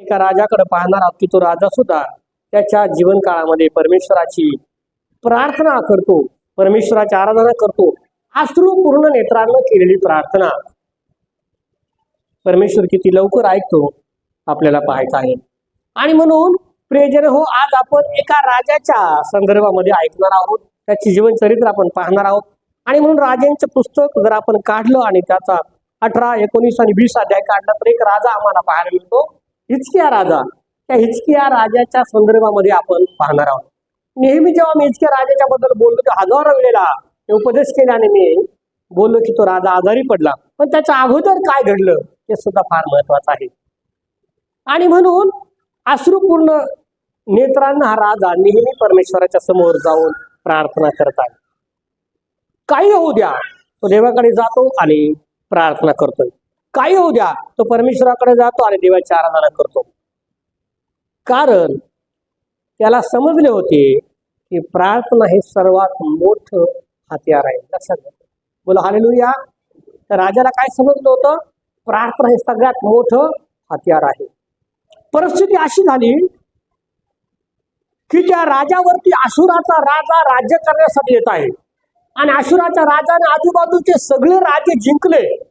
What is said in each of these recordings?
एका राजाकडे पाहणार आहोत की तो राजा सुद्धा त्याच्या जीवन काळामध्ये परमेश्वराची प्रार्थना करतो परमेश्वराची आराधना करतो अश्रूपूर्ण नेत्रांना केलेली प्रार्थना. परमेश्वर किती लवकर ऐकतो आपल्याला पाहायचं आहे. आणि म्हणून प्रियजन हो आज आपण एका राजाच्या संदर्भामध्ये ऐकणार आहोत. त्याची जीवनचरित्र आपण पाहणार आहोत. आणि म्हणून राजांचं पुस्तक जर आपण काढलं आणि त्याचा अठरा एकोणीस आणि वीस अध्याय काढला तर एक राजा आम्हाला पाहायला मिळतो. हिचकिया राजा. त्या हिचकिया राजाच्या संदर्भामध्ये आपण पाहणार आहोत. नेहमी जेव्हा मी हिचकिया राजाच्या बद्दल बोललो तो हजारो वेळेला उपदेश केल्याने मी बोललो की तो राजा आजारी पडला. पण त्याच्या अगोदर काय घडलं हे सुद्धा फार महत्वाचं आहे. आणि म्हणून अश्रुपूर्ण नेत्रांना हा राजा नेहमी परमेश्वराच्या समोर जाऊन प्रार्थना करत आहे. काही होऊ द्या तो देवाकडे जातो आणि प्रार्थना करतोय. काही होऊ द्या तो परमेश्वराकडे जातो आणि देवाची आराधना करतो. कारण त्याला समजले होते की प्रार्थना हे सर्वात मोठं हत्यार आहे. लक्षात घ्या. बोला हालेलुया. तर राजाला काय समजलं होतं? प्रार्थना हे सगळ्यात मोठं हत्यार आहे. परिस्थिती अशी झाली की त्या राजावरती आशुराचा राजा राज्य करण्यासाठी येत आहे. आणि आशुराच्या राजाने आजूबाजूचे सगळे राजे जिंकले.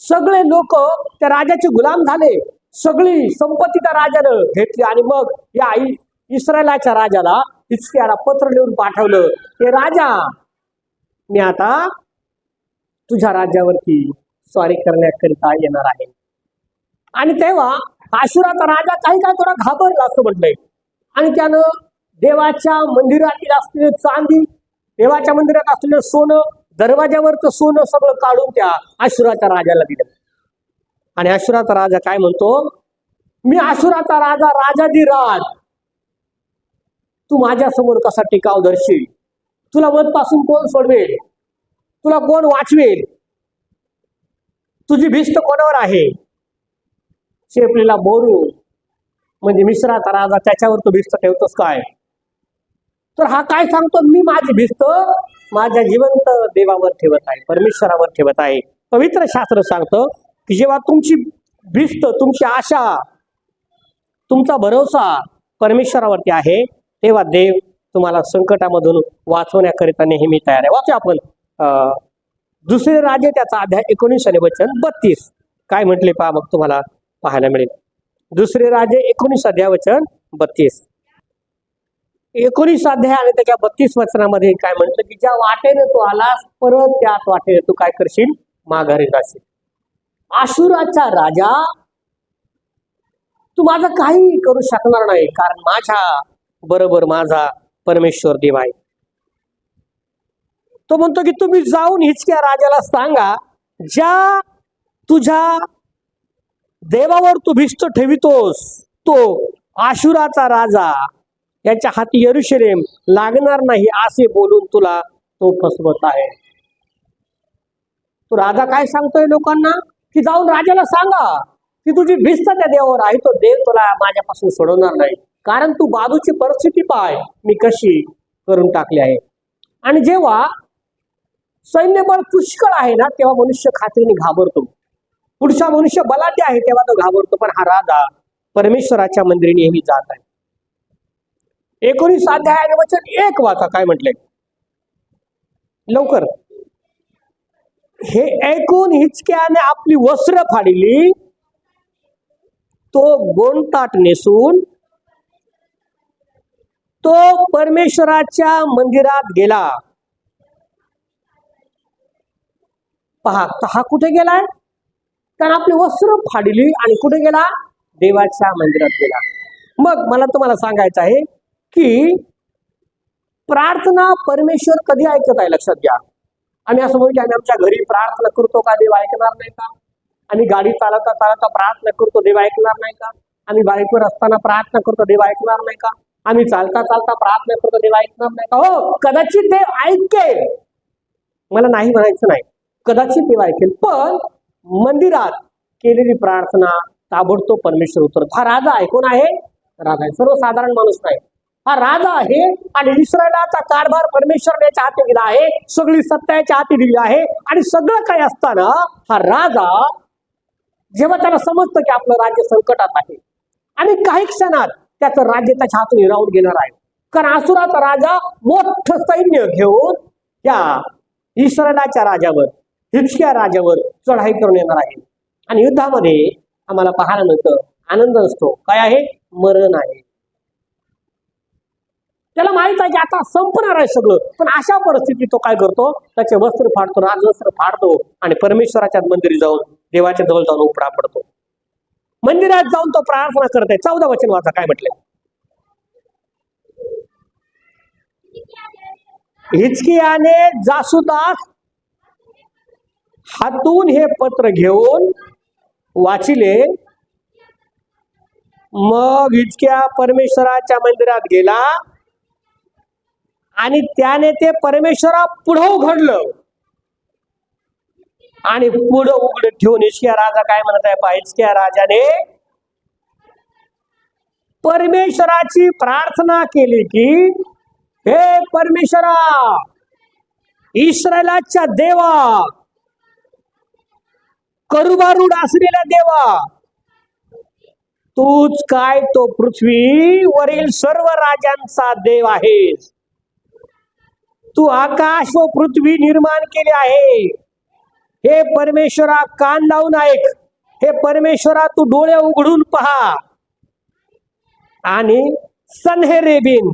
सगळे लोक त्या राजाचे गुलाम झाले. सगळी संपत्ती त्या राजानं घेतली आणि मग या आई इस्रायलाच्या राजाला हिचक्याला पत्र लिहून पाठवलं. हे राजा मी आता तुझ्या राज्यावरती स्वारी करण्याकरिता येणार आहे. आणि तेव्हा आशुराचा राजा काही काय थोडा घाबरला असं म्हटलंय. आणि त्यानं देवाच्या मंदिरातील असलेले चांदी देवाच्या मंदिरात असलेलं सोनं दरवाज्यावरचं सोनं सगळं काढून त्या आशुराच्या राजाला दिलं. आणि आशुराचा राजा काय म्हणतो? मी आशुराचा राजा राजा राज तू माझ्यासमोर कसा टिकाव धरशील? तुला मधपासून कोण सोडवेल? तुला कोण वाचवेल? तुझी भिस्त कोणावर आहे? शेपलीला बोरू म्हणजे मिश्राचा राजा त्याच्यावर तू भिस्त ठेवतोस काय? तर हा काय सांगतो? मी माझी भिस्त माझ्या जिवंत देवावर ठेवत आहे परमेश्वरावर ठेवत आहे. पवित्र शास्त्र सांगतं की जेव्हा तुमची भिस्त तुमची आशा तुमचा भरोसा परमेश्वरावरती आहे तेव्हा देव तुम्हाला संकटामधून वाचवण्याकरिता नेहमी तयार आहे. वाचू आपण अं, दुसरे राजे त्याचा अध्याय एकोणीस आणि वचन बत्तीस. काय म्हटले पहा मग तुम्हाला पाहायला मिळेल. दुसरे राजे एकोणीस अध्याय वचन बत्तीस. एकोणीस अध्याय आणि त्याच्या बत्तीस वचनामध्ये काय म्हटलं की ज्या वाटेने तू आलास परत त्याच वाटेने तू काय करशील? माघारी जाशील आशुराचा राजा तू माझं काही करू शकणार नाही कारण माझ्या बरोबर माझा परमेश्वर देव आहे. तो म्हणतो की तुम्ही जाऊन हिचक्या राजाला सांगा ज्या तुझ्या देवावर तू भिस्त ठेवितोस तो आशुराचा राजा याच्या हाती यरुशलेम लागणार नाही असे बोलून तुला तो फसवत आहे. तो राजा काय सांगतोय लोकांना? की जाऊन राजाला सांगा की तुझी भिस्त त्या देवावर आहे तो देव तुला माझ्यापासून सोडवणार नाही. कारण तू बाजूची परिस्थिती पाय मी कशी करून टाकली आहे. आणि जेव्हा सैन्यबळ पुष्कळ आहे ना तेव्हा मनुष्य खात्रीने घाबरतो. पुढचा मनुष्य बलाढ्य आहे तेव्हा तो घाबरतो. पण हा राजा परमेश्वराच्या मंदिरी नेहमी जात आहे. एकोणीस अध्याय आणि वचन एक वाचा. काय म्हटलंय लवकर. हे ऐकून हिचक्याने आपली वस्त्र फाडली. तो गोंडताट नेसून तो परमेश्वराच्या मंदिरात गेला. पहा हा कुठे गेलाय? त्यानं आपली वस्त्र फाडली आणि कुठे गेला? देवाच्या मंदिरात गेला. मग मला तुम्हाला सांगायचं आहे की प्रार्थना परमेश्वर कधी ऐकत आहे? लक्षात घ्या. आम्ही असं म्हणू की आम्ही आमच्या घरी प्रार्थना करतो का? देव ऐकणार नाही का? आम्ही गाडी चालवता चालवता प्रार्थना करतो देव ऐकणार नाही का? आम्ही बाईकवर असताना प्रार्थना करतो देव ऐकणार नाही का? आम्ही चालता चालता प्रार्थना करतो देव ऐकणार नाही का? हो कदाचित देव ऐकेल. मला नाही म्हणायचं नाही. कदाचित देव ऐकेल पण मंदिरात केलेली प्रार्थना ताबडतोब परमेश्वर उतरत हा राजा ऐकून आहे? राजा आहे. सर्वसाधारण माणूस नाही. हा राजा आहे आणि इस्रायलाचा कारभार परमेश्वर याच्या हाती दिला आहे. सगळी सत्ताच्या हाती दिली आहे. आणि सगळं काय असताना हा राजा जेव्हा त्याला समजतं की आपलं राज्य संकटात आहे आणि काही क्षणात त्याचं राज्य त्याच्या हातून हिरावून घेणार आहे. कारण असुराचा राजा मोठं सैन्य घेऊन त्या इस्रायलाच्या राजावर हिचक्या राजावर चढाई करून येणार आहे. आणि युद्धामध्ये आम्हाला पाहायला मिळतं आनंद असतो. काय आहे? मरण आहे. त्याला माहीत आहे की आता संपणार आहे सगळं. पण अशा परिस्थितीत तो काय करतो? त्याचे वस्त्र फाडतो राजवस्त्र फाडतो आणि परमेश्वराच्या मंदिरी जाऊन देवाच्या जवळ जाऊन उपडा पडतो. मंदिरात जाऊन तो प्रार्थना करत आहे चौदा वचन वाचा काय म्हटलंय? हिचकियाने जासुदास हातून हे पत्र घेऊन वाचिले. मग हिचक्या परमेश्वराच्या मंदिरात गेला. आणि त्याने ते परमेश्वरा पुढं उघडलं. आणि पुढं उघड ठेवून इशक्या राजा काय म्हणत आहे पहा हिचक्या राजाने परमेश्वराची प्रार्थना केली की हे परमेश्वरा इस्रायलाच्या देवा करुबारूड असलेल्या देवा तूच काय तो पृथ्वीवरील सर्व राजांचा देव आहेस. तू आकाश व पृथ्वी निर्माण केले आहे. हे परमेश्वरा कान लावून ऐक. हे परमेश्वरा तू डोळे उघडून पहा. आणि सन्हेरेबिन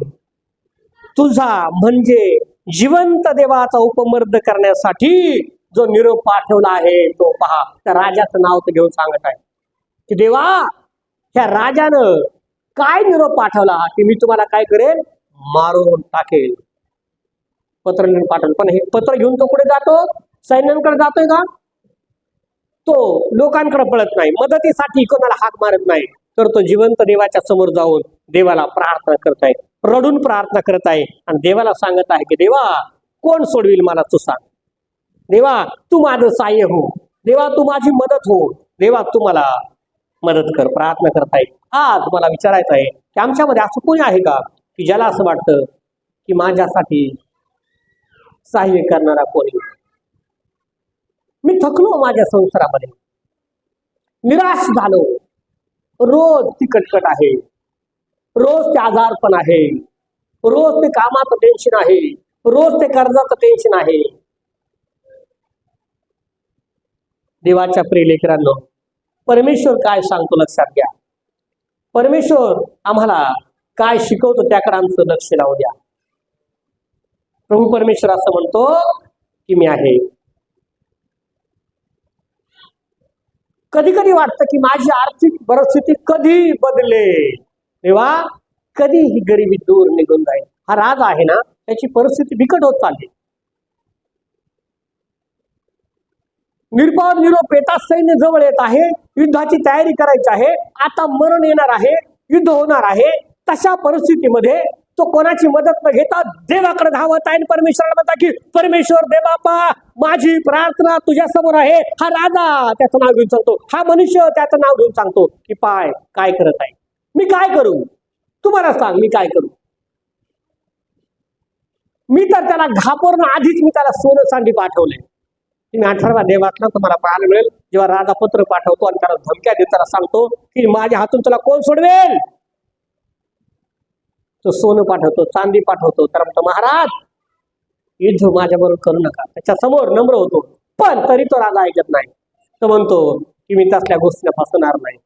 तुझा म्हणजे जिवंत देवाचा उपमर्द करण्यासाठी जो निरोप पाठवला आहे तो पहा. त्या राजाचं नाव तर घेऊन सांगत आहे. की देवा ह्या राजानं काय निरोप पाठवला? की मी तुम्हाला काय करेन? मारून टाकेल पत्र लिहून पाठवलं. पण हे पत्र घेऊन तो कुठे जातो? सैन्यांकडे जातोय का? तो लोकांकडे पळत नाही. मदतीसाठी कोणाला हाक मारत नाही. तर तो जिवंत देवाच्या समोर जाऊन देवाला प्रार्थना करत आहे. रडून प्रार्थना करत आहे. आणि देवाला सांगत आहे की देवा कोण सोडविल मला तू सांग? देवा तू माझं सहाय्य हो. देवा तू माझी मदत हो. देवा तू मला मदत कर. प्रार्थना करत आहे. आज मला विचारायचं आहे की आमच्यामध्ये असं कोणी आहे का की ज्याला असं वाटतं की माझ्यासाठी सहाय्य करणारा कोणी? मी थकलो माझ्या संसारामध्ये. निराश झालो. रोज ती कटकट आहे. रोज ते आजारपण आहे. रोज ते कामाचं टेन्शन आहे. रोज ते कर्जाचं टेन्शन आहे. देवाच्या प्रियलेकरांनो परमेश्वर काय सांगतो लक्षात घ्या. परमेश्वर आम्हाला काय शिकवतो त्याकडे आमचं लक्ष लावू द्या. प्रभू परमेश्वर असं म्हणतो की मी आहे. कधी कधी वाटतं की माझी आर्थिक परिस्थिती कधी बदले तेव्हा कधी ही गरिबी दूर निघून जाईल. हा राज आहे ना त्याची परिस्थिती बिकट होत चालली. निरपाव निरोप येतात सैन्य जवळ येत आहे युद्धाची तयारी करायची आहे आता मरण येणार आहे युद्ध होणार आहे तशा परिस्थितीमध्ये तो कोणाची मदत न घेता देवाकडे धावत आहे परमेश्वराला म्हणता की परमेश्वर दे बापा माझी प्रार्थना तुझ्या समोर आहे. हा राजा त्याचं नाव घेऊन सांगतो. हा मनुष्य त्याचं नाव घेऊन सांगतो की पाय काय करत आहे? मी काय करू? तुम्हाला सांग मी काय करू? मी तर त्याला घाबरणं आधीच मी त्याला सोनं चांदी पाठवले. तुम्ही अठरावा देवातला तुम्हाला पाहायला मिळेल. जेव्हा राजा पत्र पाठवतो आणि त्याला धमक्या देत त्याला सांगतो की माझ्या हातून तुला कोण सोडवेल? तो सोनं पाठवतो चांदी पाठवतो. तर म्हणतो महाराज युद्ध माझ्याबरोबर करू नका. त्याच्यासमोर नम्र होतो. पण तरी तो राजा ऐकत नाही. तो म्हणतो की मी तसल्या गोष्टीला फसणार नाही.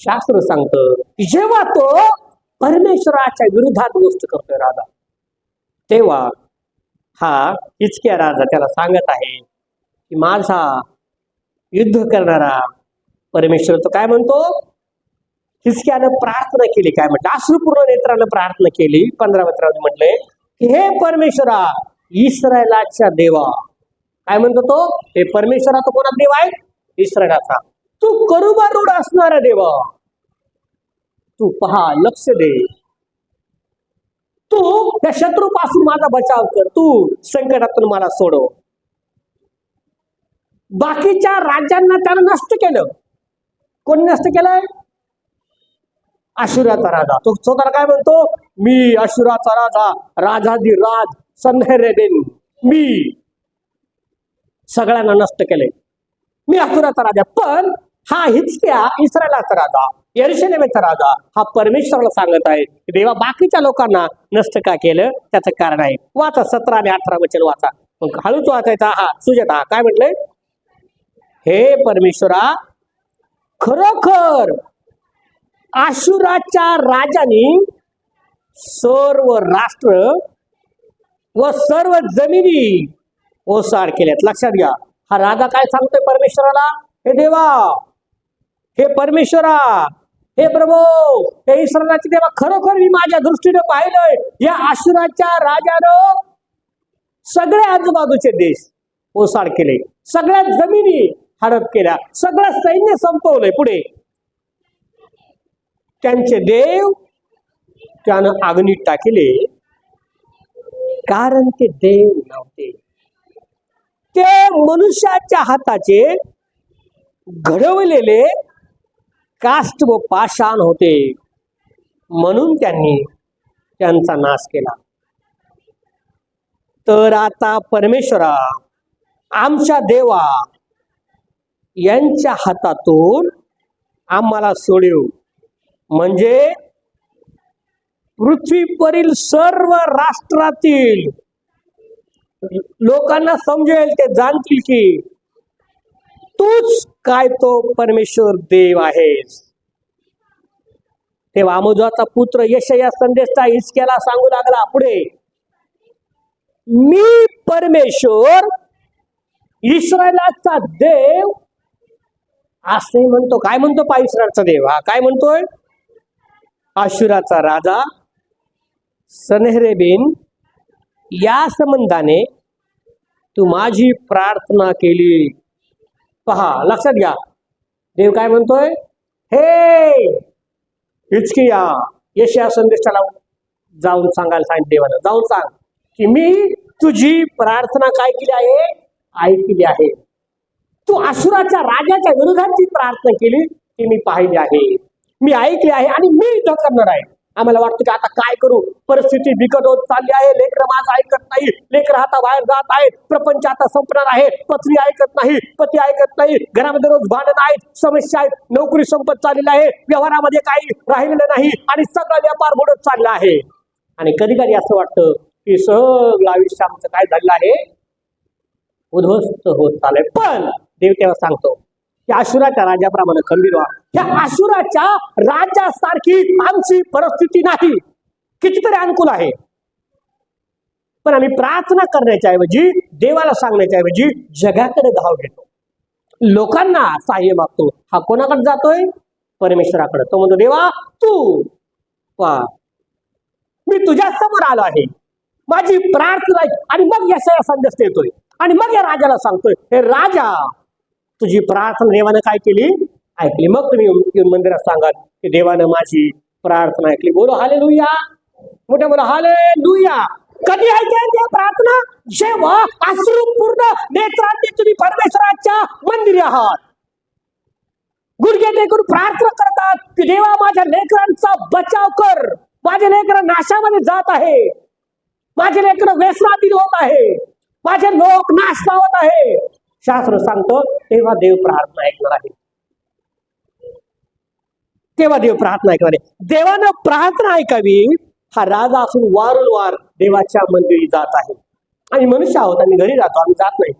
शास्त्र सांगत जेव्हा तो परमेश्वराच्या विरोधात गोष्ट करतोय राजा तेव्हा हा इचक्या राजा त्याला सांगत आहे की माझा युद्ध करणारा परमेश्वर तो काय म्हणतो? हिसक्यानं प्रार्थना केली. काय म्हटलं? अश्रुपूर्ण नेत्रानं प्रार्थना केली. पंधरा मित्रांनी म्हटलंय की हे परमेश्वरा इस्रायलाच्या देवा. काय म्हणतो तो? हे परमेश्वरा तो कोणा देव आहे? इस्रायलाचा. तू करुबारूढ असणारा देवा. तू पहा लक्ष दे. तू त्या शत्रूपासून माझा बचाव कर. तू संकटातून मला सोडव. बाकीच्या राज्यांना त्यानं नष्ट केलं. कोणी नष्ट केलंय? आशुराचा राजा. तो स्वतःला काय म्हणतो? मी आशुराचा राजा राजादी राज संहेरेबेन मी सगळ्यांना नष्ट केले. मी अशुराचा राजा. पण हा हिचक्या इस्रायलाचा राजा यरुशलेमेचा राजा हा परमेश्वराला सांगत आहे की देवा बाकीच्या लोकांना नष्ट का केलं? त्याचं कारण आहे. वाचा सतरा आणि अठरा वचन वाचा. मग हळूच वाचायचा. हा सुजत हा काय म्हटलंय? हे परमेश्वरा खरोखर आशुराच्या राजाने सर्व राष्ट्र व सर्व जमिनी ओसाड केल्यात. लक्षात घ्या. हा राजा काय सांगतोय परमेश्वराला? हे देवा! हे परमेश्वरा! हे प्रभू! हे ईश्वरनाचे देवा! खरोखर मी माझ्या दृष्टीने पाहिलंय. या आशुराच्या राजानं सगळे आजूबाजूचे देश ओसाड केले. सगळ्या जमिनी हडप केल्या. सगळं सैन्य संपवलंय पुढे. त्यांचे देव त्यानं अग्नीत टाकले. कारण ते देव नव्हते. ते मनुष्याच्या हाताचे घडवलेले काष्ट व पाषाण होते. म्हणून त्यांनी त्यांचा नाश केला. तर आता परमेश्वरा आमच्या देवा यांच्या हातातून आम्हाला सोडव. म्हणजे पृथ्वीवरील सर्व राष्ट्रातील लोकांना समजेल ते जाणतील की तूच काय तो परमेश्वर देव आहेस. तेव्हा आमोजाचा पुत्र यश या संदेशचा हिसक्याला सांगू लागला पुढे मी परमेश्वर इस्रायलाचा देव असे म्हणतो. काय म्हणतो? पा इस्रायलचा देव. हा काय म्हणतोय? आशुराचा राजा सनहरेबेन या संबंधाने तू माझी प्रार्थना केली. पहा लक्षात घ्या. देव काय म्हणतोय? हे! हिचकिया यशया संदेशाला जाऊन सांगायला सांग देवाला. जाऊन सांग की मी तुझी प्रार्थना काय केली आहे? ऐकली आहे. तू आशुराच्या राजाच्या विरोधात जी प्रार्थना केली ती मी पाहिली आहे. मी ऐकले आहे आणि मी युद्ध करणार आहे. आम्हाला वाटतं की आता काय करू? परिस्थिती बिकट होत चालली आहे. लेकर माझं ऐकत नाही. लेकर आता बाहेर जात आहेत. प्रपंच आता संपणार आहे. पत्नी ऐकत नाही. पती ऐकत नाही. घरामध्ये रोज भांडण आहेत. समस्या आहेत. नोकरी संपत चाललेली आहे. व्यवहारामध्ये काही राहिलेलं नाही आणि सगळा व्यापार बुडत चालला आहे. आणि कधी कधी असं वाटतं की सगळं आयुष्य आमचं काय झालेलं आहे? उद्ध्वस्त होत चाललंय. पण देव तेव्हा सांगतो की आशुराच्या राजाप्रमाणे खंबीर व्हा ह्या आशुराच्या राजासारखी आमची परिस्थिती नाही. कितीतरी अनुकूल आहे. पण आम्ही प्रार्थना करण्याच्या ऐवजी देवाला सांगण्याच्या ऐवजी जगाकडे धाव घेतो. लोकांना सहाय्य मागतो. हा कोणाकडे जातोय? परमेश्वराकडे. तो म्हणतो देवा तू वा मी तुझ्या समोर आलो आहे. माझी प्रार्थना आणि मग यशया संदेश देतोय. आणि मग या राजाला सांगतोय हे राजा तुझी प्रार्थना देवानं काय केली? ऐकली. मग तुम्ही येऊन मंदिरात सांगाल की देवानं माझी प्रार्थना ऐकली. बोलो हाले लुया मोठ्या बोला हाले लुया कधी ऐकाय त्या प्रार्थना? जेव्हा अश्रूपूर्ण नेत्रांनी तुम्ही परमेश्वराच्या मंदिरी आहात. गुडघे टेकून प्रार्थना करतात की देवा माझ्या लेकरांचा बचाव कर. माझे लेकर नाशामध्ये जात आहे. माझे लेकर व्यसनाधीन होत आहे. माझे लोक नाश पावत आहे. शास्त्र सांगतो तेव्हा देव प्रार्थना ऐकणार आहे. तेव्हा देव प्रार्थना ऐकणार. आहे देवानं प्रार्थना ऐकावी हा राजा असून वारंवार देवाच्या मंदिरी जात आहे. आणि मनुष्य आहोत आम्ही घरी जातो आम्ही जात नाही.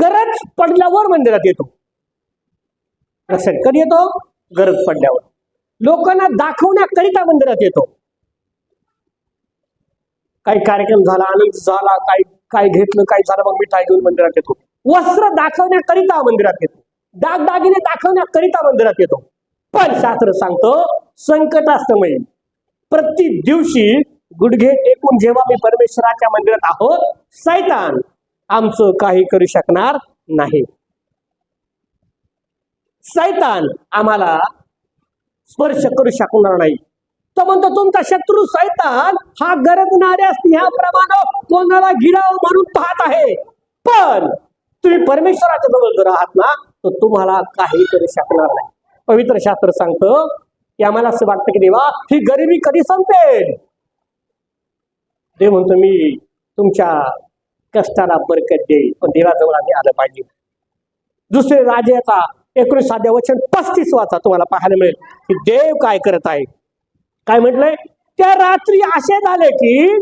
गरज पडल्यावर मंदिरात येतो. लक्षात कधी येतो गरज पडल्यावर. लोकांना दाखवण्याकरिता मंदिरात येतो. काही कार्यक्रम झाला आनंद झाला काही काय घेतलं काय झालं मग मिठाई घेऊन मंदिरात येतो. वस्त्र दाखवण्याकरिता मंदिरात येतो. दागदागिने दाखवण्याकरिता मंदिरात येतो. पण शास्त्र सांगतो संकट संकटास्तमयी प्रति दिवशी गुडघे टेकून जेव्हा मी परमेश्वराच्या मंदिरात आहोत सैतान आमचं काही करू शकणार नाही. सैतान आम्हाला स्पर्श करू शकणार नाही. तो म्हणतो तुमचा शत्रू सैतान हा गरजणाऱ्या स्नेहाप्रमाणे कोणाला गिराव म्हणून पाहत आहे. पण तुम्ही परमेश्वराच्या जवळ जर आहात ना तर तुम्हाला काही करू शकणार नाही. पवित्र शास्त्र सांगतं की आम्हाला असं वाटतं की देवा ही गरिबी कधी संपेल? देव म्हणतो मी तुमच्या कष्टाला बरकत देईल पण देवाजवळ आम्ही आलं पाहिजे. दुसरे राजाचा एकोणीसाव्या वचन पस्तीस वाचा तुम्हाला पाहायला मिळेल की देव काय करत आहे. काय म्हटलंय? त्या रात्री असे झाले की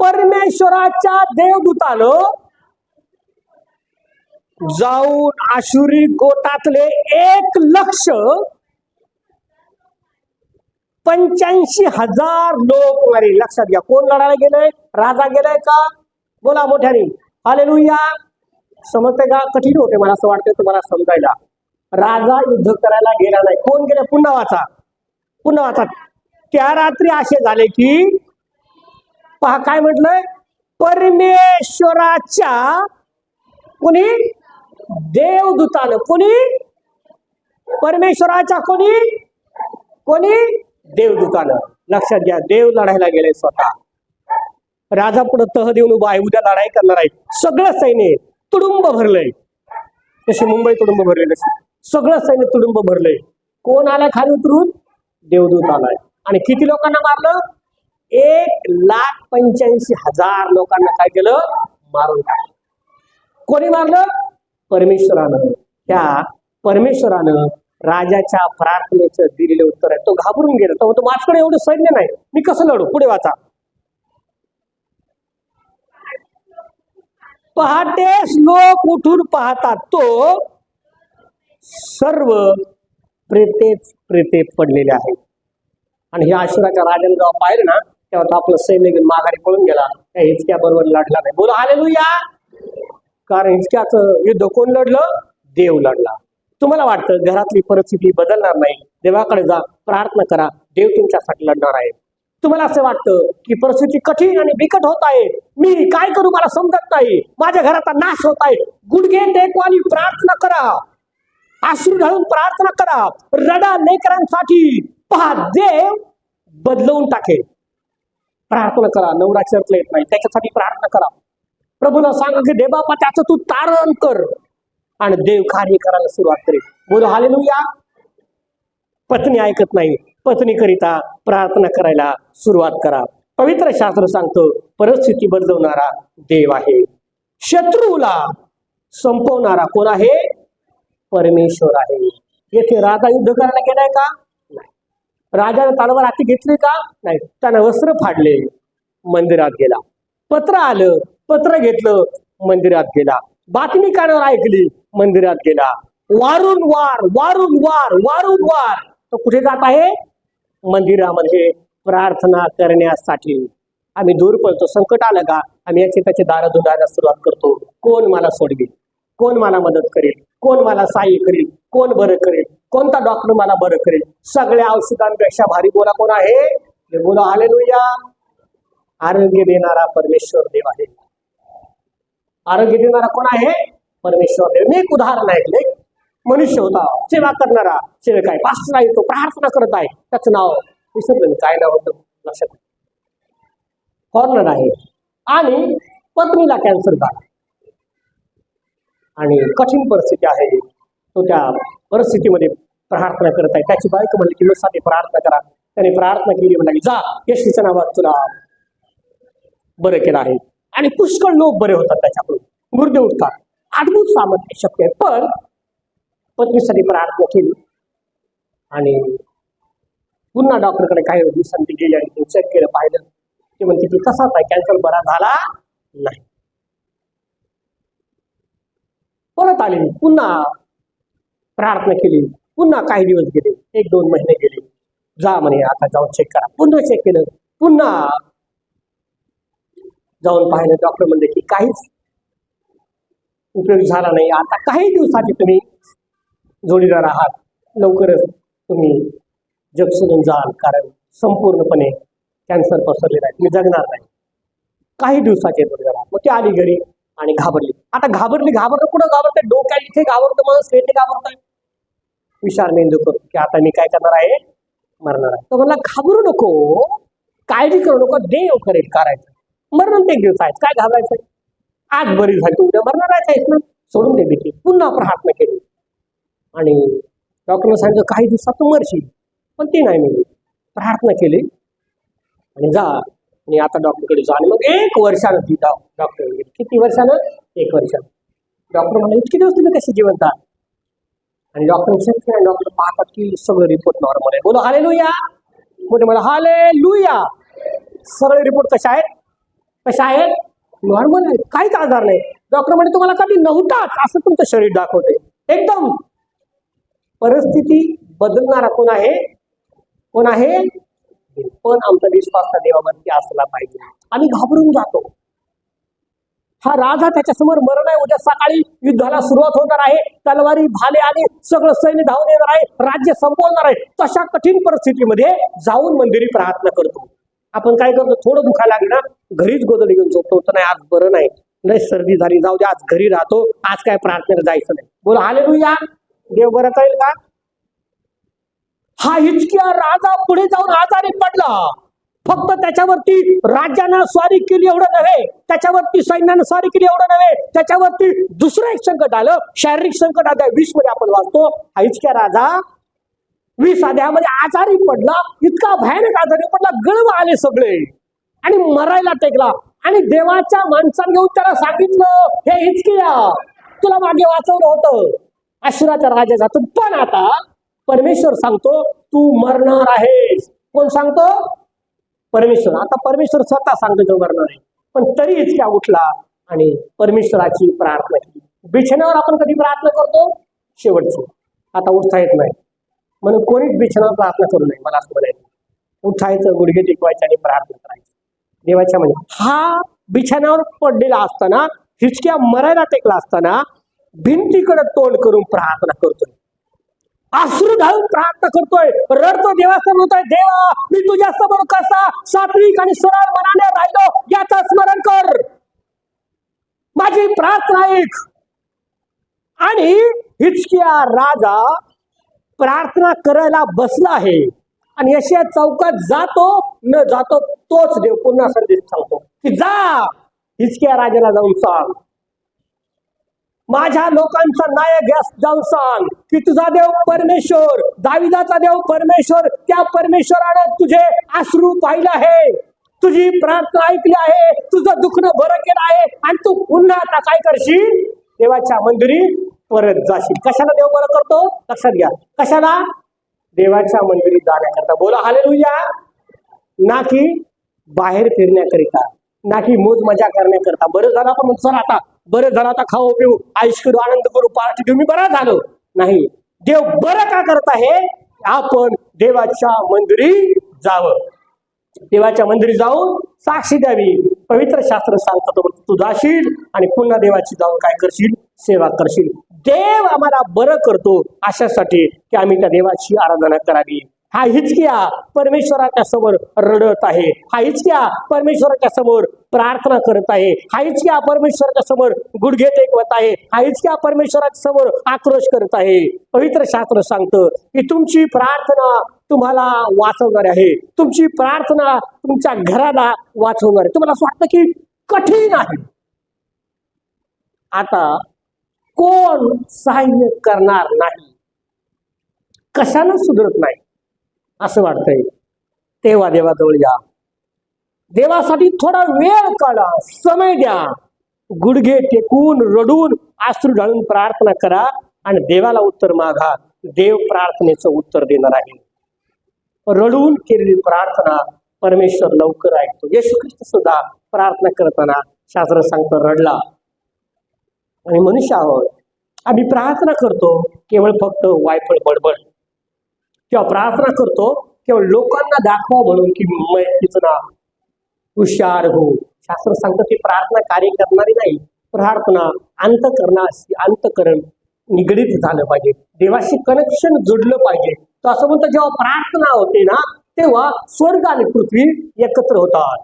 परमेश्वराच्या देवदूतानं जाऊन आशुरी गोटातले एक लक्ष. पंच्याऐंशी हजार लोक मारे लक्षात घ्या. कोण लढायला गेलंय? राजा गेलाय का? बोला मोठ्याने. हालेलुया समजते का? कठीण होते मला असं वाटतं तुम्हाला समजायला. राजा युद्ध करायला गेला नाही. कोण गेले? पुन्हा वाचा पुन्हा वाचा त्या रात्री असे झाले की पहा काय म्हटलंय? परमेश्वराच्या कोणी? देवदूतानं कोणी? परमेश्वराच्या कोणी? कोणी? देवदूतानं लक्षात घ्या देव लढायला गेले स्वतः. राजा पुढे तह देऊन उभा आहे उद्या लढाई करणार आहे. सगळं सैन्य तुडुंब भरलंय. तशी मुंबई तुडुंब भरले तशी सगळं सैन्य तुडुंब भरलंय. कोण आलाय खाली उतरून? देवदूत आलाय आणि किती लोकांना मारलं? एक लाख पंच्याऐंशी हजार लोकांना काय केलं? मारून टाकलं. कोणी मारलं? परमेश्वरानं त्या परमेश्वरानं राजाच्या प्रार्थनेचं दिलेलं उत्तर आहे. तो घाबरून गेला. तो म्हणतो माझ्याकडे एवढं सैन्य नाही. मी कसं लढू? पुढे वाचा. पहाटे लोक उठून पाहतात तो सर्व प्रेतेच प्रेते पडलेले आहेत. आणि हे आशुराच्या राजाने जेव्हा पाहिलं ना तेव्हा तो आपलं सैन्य घेऊन माघारी पळून गेला. त्या हिचक्या बरोबर लढला नाही. बोला हालेलुया. कारण हिचक्याचं युद्ध कोण लढलं? देव लढला. तुम्हाला वाटतं घरातली परिस्थिती बदलणार नाही? देवाकडे जा प्रार्थना करा देव तुमच्यासाठी लढणार आहे. तुम्हाला असं वाटतं की परिस्थिती कठीण आणि बिकट होत आहे? मी काय करू? मला समजत नाही. माझ्या घराचा नाश होत आहे. गुडघे देखवाली प्रार्थना करा. आश्रू घालून प्रार्थना करा. रडा लेकरांसाठी. पहा देव बदलवून टाकेल. प्रार्थना करा. नवरा येत नाही. त्याच्यासाठी प्रार्थना करा. प्रभूला सांग की देबापा त्याचं तू तारण कर. आणि देव कार्य करायला सुरुवात करेल. बोल हालेलुया. पत्नी ऐकत नाही. पत्नीकरिता प्रार्थना करायला सुरुवात करा. पवित्र शास्त्र सांगतो परिस्थिती बदलवणारा देव आहे. शत्रूला संपवणारा कोण आहे? परमेश्वर आहे. येथे राजा युद्ध करायला गेलाय का? नाही. राजाने तालवार हाती घेतली का? नाही. त्यानं वस्त्र फाडले. मंदिरात गेला. पत्र आलं पत्र घेतलं मंदिरात गेला. बातमी कानावर ऐकली मंदिरात गेला. वारून वार वारून वार वारून वार. तो कुठे जात आहे? मंदिरामध्ये प्रार्थना करण्यासाठी. आम्ही दूर पडतो. संकट आलं का? आम्ही याचे त्याचे दार धुंडायला सुरुवात करतो. कोण मला सोडवेल? कोण मला मदत करेल? कोण मला सहाय्य करेल? कोण बरं करेल? कोणता डॉक्टर मला बरं करेल? सगळ्या औषधांपेक्षा भारी बोला कोण आहे? हे बोला आले आरोग्य देणारा परमेश्वर देव आहे. आरोग्य देणारा कोण आहे? परमेश्वर. मी एक उदाहरण ऐकले मनुष्य होता सेवा करणारा सेवक आहे पास्टर आहे तो प्रार्थना करत आहे. त्याचं नाव विसरलं काय नाव होतं लक्षात हॉर्नर आहे. आणि पत्नीला कॅन्सर झाला. आणि कठीण परिस्थिती आहे. तो त्या परिस्थितीमध्ये प्रार्थना करत आहे. त्याची बायको म्हणली की साठी प्रार्थना करा. त्याने प्रार्थना केली म्हणाली जा येशूच्या नावात तुला बरं केलं आहे. आणि पुष्कळ लोक बरे होतात त्याच्याकडून. गुरुदेव उठतात. अद्भुत सामर्थ्य शक्य आहे. पण पत्नीसाठी प्रार्थना केली. आणि पुन्हा डॉक्टरकडे काही दिवसांनी गेली आणि चेक केलं पाहिलं. ते म्हणते की कसाच आहे. कॅन्सर बरा झाला नाही. परत आले. पुन्हा प्रार्थना केली. पुन्हा काही दिवस गेले. एक दोन महिने गेले. जा म्हणे आता जाऊन चेक करा. पुन्हा चेक केलं. पुन्हा जाऊन पाहिलं डॉक्टर म्हणले की काहीच उपयोग झाला नाही. आता काही दिवसाची तुम्ही जोडीदार आहात. लवकरच तुम्ही जग सोडून जाल कारण संपूर्णपणे कॅन्सर पसरलेला आहे. तुम्ही जगणार नाही. काही दिवसाचे जोडीदार आहात. मग ते आली घरी आणि घाबरली. आता घाबरली घाबरलं कुठं? घाबरतंय. डोक्यात इथे घाबरतं माणूस येते घाबरतोय. विचार मेंदू करतो की आता मी काय करणार आहे? मरणार आहे. तर मला घाबरू नको. काळजी करू नको. देव करेल करायचं. मरण ते दिवस आहेत. काय घालायचं आज बरी झाली उद्या मरणार आहेस ना? सोडून दे भीती पुन्हा प्रार्थना केली आणि डॉक्टरने सांगितलं काही दिवसात तू मरशील. पण ती नाही मी प्रार्थना केली. आणि जा. आणि आता डॉक्टरकडे जा. आणि मग एक वर्षानं ती डॉक्टर किती वर्षानं? एक वर्षानं. डॉक्टर म्हणा इतके दिवस तुम्ही कसे जिवंत आहात? आणि डॉक्टर डॉक्टर. पाहतात की सगळे रिपोर्ट नॉर्मल आहे. बोलो हाले लुया मोठे मला हाले लुया सगळे रिपोर्ट कसे आहेत? कशा आहेत? नॉर्मल आहेत. काहीच आजार नाही. डॉक्टर म्हणे तुम्हाला कधी नव्हताच. असं तुमचं शरीर दाखवते एकदम. परिस्थिती बदलणारा कोण आहे? कोण आहे? पण आमचा विश्वास त्या देवावरती असला पाहिजे. आम्ही घाबरून जातो. हा राजा त्याच्यासमोर मरण आहे. उद्या सकाळी युद्धाला सुरुवात होणार आहे. तलवारी भाले आणि सगळं सैन्य धावून येणार आहे. राज्य संपवणार आहे. तशा कठीण परिस्थितीमध्ये जाऊन मंदिरी प्रार्थना करतो. आपण काय करतो थोडं दुखायला लागलं ना घरीच गोदडी घेऊन झोपतो. तर नाही आज बरं नाही. नाही सर्दी झाली जाऊ दे आज घरी राहतो. आज काय प्रार्थनेला जायचं नाही. बोला आले या देव बरं करेल का? हा हिचकिया राजा पुढे जाऊन आजारी पडला. फक्त त्याच्यावरती राज्यानं स्वारी केली एवढं नव्हे. त्याच्यावरती सैन्यानं स्वारी केली एवढं नव्हे. त्याच्यावरती दुसरं एक संकट आलं. शारीरिक संकट आलं. वीसमध्ये आपण वाचतो हा हिचक्या राजा वीस साध्यामध्ये आजारी पडला इतका भयानक आजारी पडला गळव आले सगळे. आणि मरायला टेकला. आणि देवाच्या माणसाने घेऊन त्याला सांगितलं हे हिचकिया तुला मागे वाचवलं होतं. आशिराच्या राजाचा पण आता परमेश्वर सांगतो तू मरणार आहेस. कोण सांगतो? परमेश्वर. आता परमेश्वर स्वतः सांगतो तो मरणार आहे पण तरी हिचक्या उठला आणि परमेश्वराची प्रार्थना केली. बिछण्यावर आपण कधी प्रार्थना करतो? शेवटची. आता उठता येत नाही. म्हणून कोणीच बिछाण्यावर प्रार्थना करू नये मला असं म्हणायचं. उठायचं गुडघे टेकवायचे आणि प्रार्थना करायची. देवाच्या म्हणजे हा बिछाण्यावर पडलेला असताना हिचक्या मरायला टेकला असताना भिंतीकडे तोंड करून प्रार्थना करतोय. आश्रू घालून प्रार्थना करतोय. रडतो देवासमोर म्हणतोय देवा मी तुझ्या समोर कसा सात्विक आणि सरळ मनाने राहिलो याच स्मरण कर. माझी प्रार्थना एक आणि हिचकिया राजा प्रार्थना करायला बसला आहे. आणि यशया चौकात जातो न जातो तोच देव पुन्हा संदेश सांगतो. की जा हिचक्या राजाला जाऊन सांग. माझ्या लोकांचा नायक यास जाऊन सांग. की तुझा देव परमेश्वर दाविदाचा देव परमेश्वर त्या परमेश्वरानं तुझे आश्रू पाहिलं आहे. तुझी प्रार्थना ऐकली आहे तुझं दुखणं बरं केलं आहे. आणि तू पुन्हा आता काय करशील? देवाच्या मंदिरी परत जाशील. कशाला देव बरं करतो? लक्षात घ्या. कशाला? देवाच्या मंदिरी जाण्याकरता. बोला हालेलुया. ना की बाहेर फिरण्याकरिता. ना की मोज मजा करण्याकरता. बरं झालं आपण सर आता. बरं झालं आता खाऊ पिऊ. आयुष करू आनंद करू पार्टी घेऊ. मी बरं झालो. नाही. देव बरं का करत आहे? आपण देवाच्या मंदिरी जावं. देवाच्या मंदिरी जाऊन साक्षी द्यावी. पवित्र शास्त्र सांगतात तू जाशील आणि पुन्हा देवाची जाऊन काय करशील? सेवा करशील. देव आम्हाला बरं करतो अशासाठी की आम्ही त्या देवाची आराधना करावी. हा हिचक्या परमेश्वराच्या समोर रडत आहे. हा हिचक्या परमेश्वराच्या समोर प्रार्थना करत आहे. हा हिचक्या परमेश्वराच्या समोर गुडघे टेकवत आहे. हा हिचक्या परमेश्वराच्या समोर आक्रोश करत आहे. पवित्र शास्त्र सांगतं की तुमची प्रार्थना तुम्हाला वाचवणार आहे. तुमची प्रार्थना तुमच्या घराला वाचवणार आहे. तुम्हाला असं वाटतं की कठीण आहे. आता कोण सहाय्य करणार नाही? कशाला सुधरत नाही? असं वाटतंय. तेव्हा देवाजवळ या. देवासाठी थोडा वेळ काढा. समय द्या. गुडघे टेकून रडून आश्रू ढाळून प्रार्थना करा आणि देवाला उत्तर मागा. देव प्रार्थनेचं उत्तर देणार आहे. रडून केलेली प्रार्थना परमेश्वर लवकर ऐकतो. येशू ख्रिस्त सुद्धा प्रार्थना करताना शास्त्र सांगतो रडला. आणि मनुष्य आहोत. आम्ही प्रार्थना करतो केवळ फक्त वायफळ बडबड. किंवा प्रार्थना करतो केवळ लोकांना दाखवा म्हणून की तिचं नाव हुशार हो. शास्त्र सांगतं की प्रार्थना कार्य करणारी नाही प्रार्थना अंतकरणाशी अंतकरण निगडीत झालं पाहिजे. देवाशी कनेक्शन जुडलं पाहिजे. तर असं म्हणतं जेव्हा प्रार्थना होते ना तेव्हा स्वर्ग आणि पृथ्वी एकत्र होतात.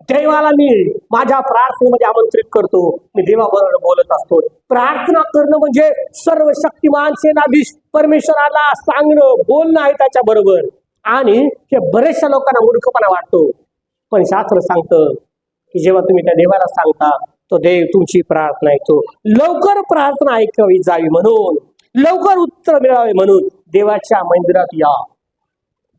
देवाला मी माझ्या प्रार्थनेमध्ये आमंत्रित करतो. मी देवाबरोबर बोलत असतो. प्रार्थना करणं म्हणजे सर्व शक्तिमान सेनाधीश परमेश्वराला सांगणं बोलणं आहे त्याच्या बरोबर. आणि हे बरेचशा लोकांना मूर्खपणा वाटतो. पण शास्त्र सांगतं की जेव्हा तुम्ही त्या देवाला सांगता तो देव तुमची प्रार्थना ऐकतो. लवकर प्रार्थना ऐकावी जावी म्हणून लवकर उत्तर मिळावे म्हणून. देवाच्या मंदिरात या.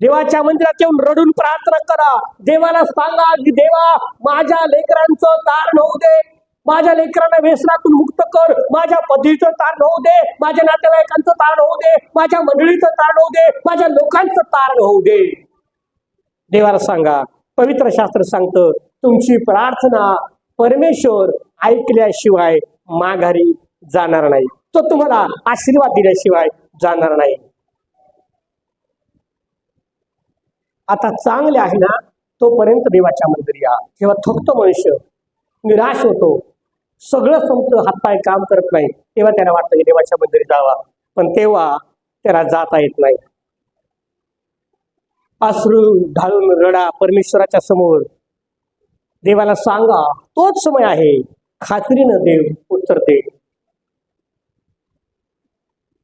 देवाच्या मंदिरात येऊन रडून प्रार्थना करा. देवाला सांगा की देवा माझ्या लेकरांचं तारण होऊ दे. माझ्या लेकरांना व्यसनातून मुक्त कर. माझ्या पदवीचं तारण होऊ दे. माझ्या नातेवाईकांचं तारण होऊ दे. माझ्या मंडळीचं तारण होऊ दे. माझ्या लोकांचं तारण होऊ दे. देवाला सांगा पवित्र शास्त्र सांगतं तुमची प्रार्थना परमेश्वर ऐकल्याशिवाय माघारी जाणार नाही. तो तुम्हाला आशीर्वाद दिल्याशिवाय जाणार नाही. आता चांगले आहे ना तोपर्यंत देवाच्या मंदिर या. जेव्हा थकतो मनुष्य निराश होतो सगळं संपतं हातपाय काम करत नाही तेव्हा त्याला वाटतं की देवाच्या मंदिरी जावा. पण तेव्हा त्याला जाता येत नाही. अश्रू ढाळून रडा परमेश्वराच्या समोर. देवाला सांगा तोच समय आहे. खात्रीनं देव उत्तर दे.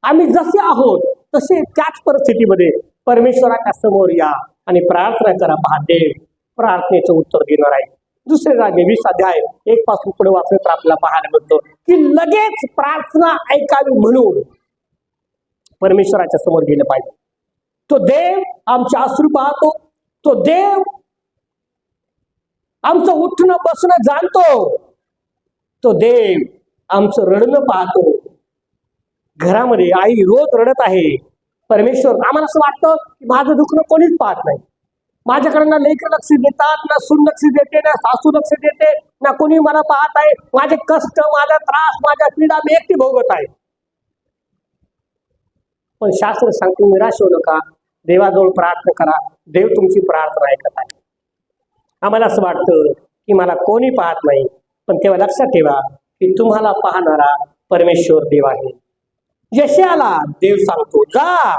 आम्ही जसे आहोत तसे त्याच परिस्थितीमध्ये परमेश्वराच्या समोर या. आणि प्रार्थना करा महादेव. प्रार्थनेचं उत्तर देणार आहे. दुसरे राजे वीस अध्याय एक पासून पुढे वाचलं तर आपल्याला पाहायला मिळतो की लगेच प्रार्थना ऐकावी म्हणून परमेश्वराच्या समोर गेलं पाहिजे. तो देव आमचे अश्रू पाहतो. तो देव आमचं उठणं बसणं जाणतो. तो देव आमचं रडणं पाहतो. घरामध्ये आई रोज रडत आहे. परमेश्वर आम्हाला असं वाटतं की माझं दुखणं कोणीच पाहत नाही. माझ्याकडे ना लेकर लक्ष देतात ना सून लक्ष देते ना सासू लक्ष देते ना कोणी मला पाहत आहे. माझे कष्ट माझा त्रास माझ्या पीडा मी एकटी भोगत आहे. पण शास्त्र सांगतो निराश होऊ नका. देवाजवळ प्रार्थना करा. देव तुमची प्रार्थना ऐकत आहे. आम्हाला असं वाटतं की मला कोणी पाहत नाही. पण तेव्हा लक्षात ठेवा की तुम्हाला पाहणारा परमेश्वर देव आहे. यशाला देव सांगतो जा.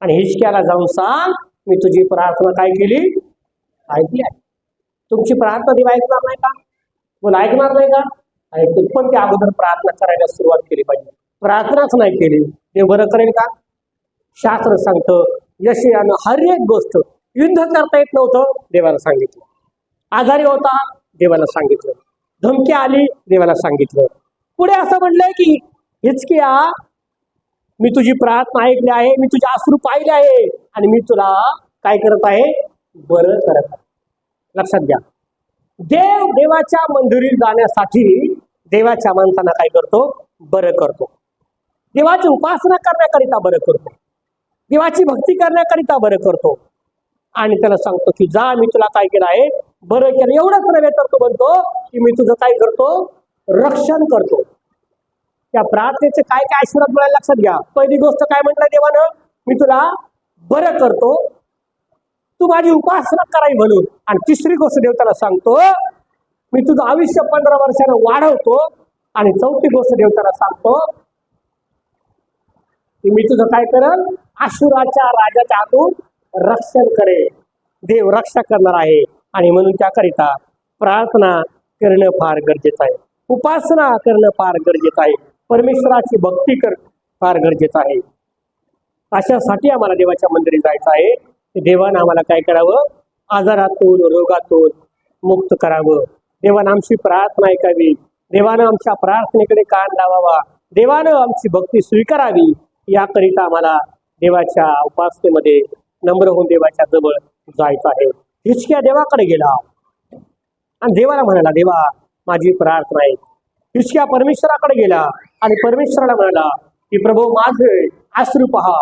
आणि हिचक्याला जाऊन सांग मी तुझी प्रार्थना काय केली? ऐकली आहे. तुमची प्रार्थना देव ऐकणार नाही का? बोल ऐकणार नाही का? ऐकतील पण त्या अगोदर प्रार्थना करायला सुरुवात केली पाहिजे. प्रार्थनाच नाही केली. देव बरं करेल का? शास्त्र सांगतं यशयानं हर एक गोष्ट युद्ध करता येत नव्हतं देवाला सांगितलं. आजारी होता देवाला सांगितलं. धमकी आली देवाला सांगितलं. पुढे असं म्हणलंय की हिचकिया मी तुझी प्रार्थना ऐकली आहे मी तुझे अश्रू पाहिले आहे आणि मी तुला काय करत आहे? बरं करत आहे. लक्षात घ्या. देव देवाच्या मंदिरीत जाण्यासाठी देवाच्या माणसांना काय करतो? बरं करतो. देवाची उपासना करण्याकरिता बरं करतो. देवाची भक्ती करण्याकरिता बरं करतो. आणि त्याला सांगतो की जा मी तुला काय केलं आहे? बरं केलं. एवढंच नव्हे तर तो म्हणतो की मी तुझं काय करतो? रक्षण करतो. त्या प्रार्थनेचे काय काय आशीर्वाद मिळायला लक्षात घ्या. पहिली गोष्ट काय म्हटलं देवानं? मी तुला बरं करतो. तू माझी उपासना करावी म्हणून. आणि तिसरी गोष्ट देवताला सांगतो मी तुझं आयुष्य पंधरा वर्षानं वाढवतो. आणि चौथी गोष्ट देवताला सांगतो की मी तुझं काय करल आशुराच्या राजाच्या हातून रक्षण करेल देव रक्षा करणार आहे. आणि म्हणून त्याकरिता प्रार्थना करणं फार गरजेचं आहे. उपासना करणं फार गरजेचं आहे. परमेश्वराची भक्ती कर फार गरजेचं आहे. अशासाठी आम्हाला देवाच्या मंदिरी जायचं आहे. देवानं आम्हाला काय करावं? आजारातून रोगातून मुक्त करावं. देवानं आमची प्रार्थना ऐकावी. देवानं आमच्या प्रार्थनेकडे कान लावावा. देवानं आमची भक्ती स्वीकारावी. याकरिता आम्हाला देवाच्या उपासनेमध्ये नम्र होऊन देवाच्या जवळ जायचं आहे. हिचक्या देवाकडे गेला. आणि देवाला म्हणाला देवा माझी प्रार्थना आहे. हिचक्या परमेश्वराकडे गेला. आणि परमेश्वराला म्हणाला की प्रभू माझे आश्रू पहा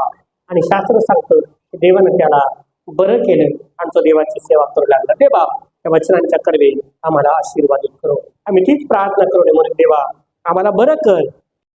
आणि शास्त्र सांगतं की देवानं त्याला बरं केलं आणि तो देवाची सेवा करू लागला. देवा त्या वचनांच्या कर्वे आम्हाला आशीर्वादित करो. आम्ही तीच प्रार्थना करू नये म्हणून देवा आम्हाला बरं कर.